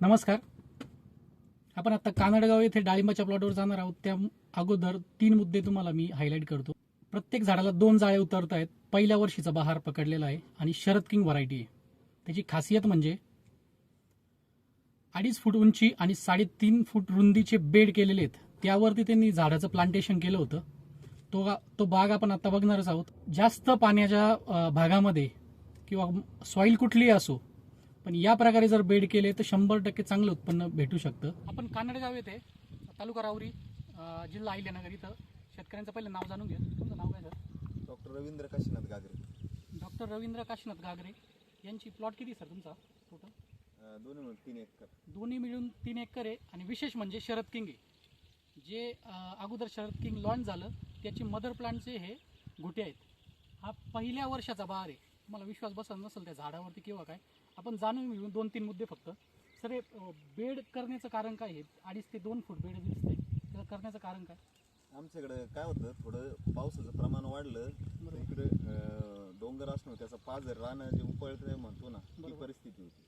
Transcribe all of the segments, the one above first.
नमस्कार. आपण आता कानडगाव येथे डाळिंबाच्या प्लॉटवर जाणार आहोत. त्या अगोदर तीन मुद्दे तुम्हाला मी हायलाईट करतो. प्रत्येक झाडाला दोन जाळे उतरत आहेत. पहिल्या वर्षीचा बहार पकडलेला आहे आणि शरद किंग व्हरायटी आहे. त्याची खासियत म्हणजे अडीच फूट उंची आणि साडेतीन फूट रुंदीचे बेड केलेले आहेत. त्यावरती त्यांनी झाडाचं प्लांटेशन केलं होतं. तो तो बाग आपण आता बघणारच आहोत. जास्त पाण्याच्या भागामध्ये किंवा सॉईल कुठलीही असो पण या प्रकारे जर बेड केले तर शंभर टक्के चांगलं उत्पन्न भेटू शकतं. आपण कानडगाव येथे तालुका राहुरी अं, जिल्हा अहिल्यानगर इथं. शेतकऱ्यांचं पहिलं नाव जाणून घ्या तुमचं नाव काय sir? Doctor Ravindra Kashinath Gagare doctor Ravindra Kashinath Gagare यांची प्लॉट किती सर तुमचा? टोटल? दोन्ही मिळून तीन एकर. दोन्ही मिळून तीन एकर आहे. आणि विशेष म्हणजे शरद किंग. आहे जे अगोदर शरद किंग लॉन्च झालं त्याची मदर प्लांटचे हे घुटे आहेत. हा पहिल्या वर्षाचा बहार आहे. तुम्हाला विश्वास बसत नसेल त्या झाडावरती किंवा काय? आपण जाणून घेऊन दोन तीन मुद्दे फक्त. सर हे बेड करण्याचं कारण काय आहे? अडीच ते दोन फूट बेड दिसते त्याला करण्याचं कारण काय? आमच्याकडे काय होतं थोडं पावसाचं प्रमाण वाढलं तर. इकडे डोंगर असणं त्याचा पाझर राहणं जे उपळतं म्हणतो ना ती. परिस्थिती होती.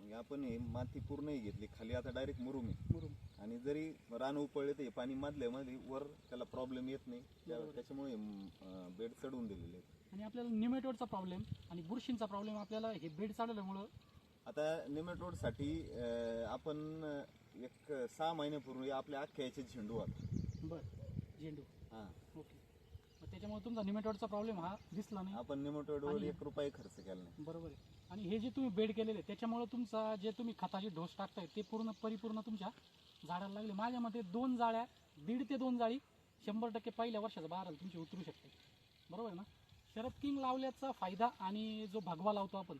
मग आपण हे माती पूर्णही घेतली खाली आता डायरेक्ट मुरुम आहे. आणि जरी रान उपळले तर हे पाणी मधल्यामध्ये वर त्याला प्रॉब्लेम येत नाही. त्या-. त्याच्यामुळे बेड चढवून दिलेले आहेत. आणि आपल्याला निमेटोडचा प्रॉब्लेम आणि बुरशींचा प्रॉब्लेम आपल्याला हे बेड चालवल्यामुळं आता निमेटोडसाठी अं, आपण अं, एक सहा महिन्यापूर्वी आपल्या अख्ख्या याचे झेंडू होता. बरं. झेंडू. हां. ओके. मग त्याच्यामुळे तुमचा निमेटोडचा प्रॉब्लेम हा दिसला नाही? आपण निमेटोडवर आणि- एक रुपये खर्च केला नाही. बरोबर आहे. आणि हे जे तुम्ही बेड केलेले त्याच्यामुळे तुमचा जे तुम्ही खताचे डोस टाकताय ते पूर्ण परिपूर्ण तुमच्या झाडाला लागले. माझ्या मते दोन जाळ्या दीड ते दोन जाळी शंभर टक्के पहिल्या वर्षाचा बाराला तुमची उतरू शकते. बरोबर आहे ना? शरद किंग लावल्याचा फायदा आणि जो भगवा लावतो आपण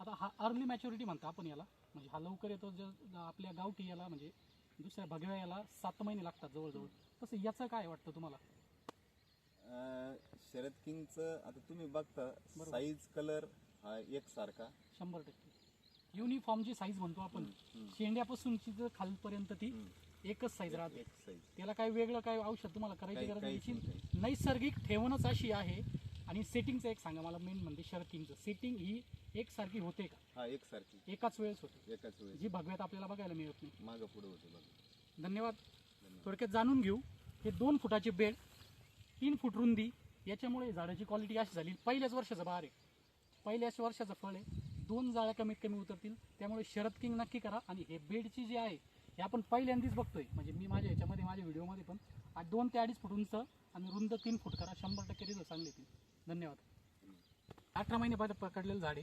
आता हा अर्ली मॅच्युरिटी म्हणतो आपण याला. म्हणजे हा लवकर येतो जे आपल्या गावठी याला म्हणजे दुसऱ्या भगव्या याला सात महिने लागतात जवळजवळ. तसं याचं काय वाटतं तुम्हाला? शरद किंगचं आता तुम्ही बघता. साईज कलर हा एक सारखा शंभर टक्के. युनिफॉर्म जी साईज म्हणतो आपण शेंड्यापासूनची जर खालपर्यंत ती एकच साईज राहते. त्याला काय वेगळं काय औषध तुम्हाला करायची गरज नाही नैसर्गिक ठेवणच अशी आहे. आणि सेटिंगचं एक सांगा मला मेन म्हणजे शरद किंगचं सेटिंग ही एकसारखी होते का? हा एक सारखी एकाच वेळेस होते. एकाच वेळेस. जी भगव्यात आपल्याला बघायला मिळत नाही. मागं पुढे होते धन्यवाद. धन्यवाद. थोडक्यात जाणून घेऊ. हे दोन फुटाचे बेड तीन फूट रुंदी याच्यामुळे झाडाची क्वालिटी अशी झाली. पहिल्याच वर्षाचं बहार आहे. पहिल्याच वर्षाचं फळ आहे. दोन जाळ्या कमीत कमी उतरतील. त्यामुळे शरद किंग नक्की करा. आणि हे बेडची जी आहे हे आपण पहिल्यांदाच बघतोय. म्हणजे मी माझ्या याच्यामध्ये माझ्या व्हिडिओमध्ये पण आ- दोन ते अडीच फूट उंच आणि रुंद तीन फूट करा. शंभर टक्के रिझल्ट चांगले येतील. धन्यवाद. अठरा महिने पकडलेलं झाडे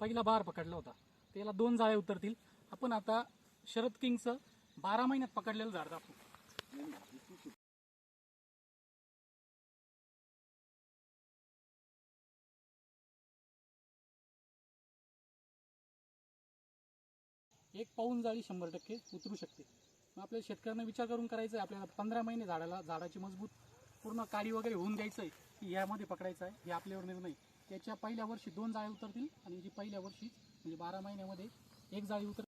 पहिला बार पकडला होता. त्याला दोन जाळे उतरतील. आपण आता शरद किंगचं बारा महिन्यात पकडलेलं झाड दाखवू. एक पाऊन जाळी शंभर टक्के उतरू शकते. मग आपल्या शेतकऱ्यांना विचार करून करायचं आहे आपल्याला पंधरा महिने झाडाला झाडाची मजबूत पूर्ण काडी वगैरे होऊन द्यायचं आहे की यामध्ये पकडायचं आहे हे आपल्यावर निर्णय त्याच्या पहिल्या वर्षी दोन जाळी उतरतील आणि जी पहिल्या वर्षी म्हणजे बारा महिन्यामध्ये एक जाळी उतर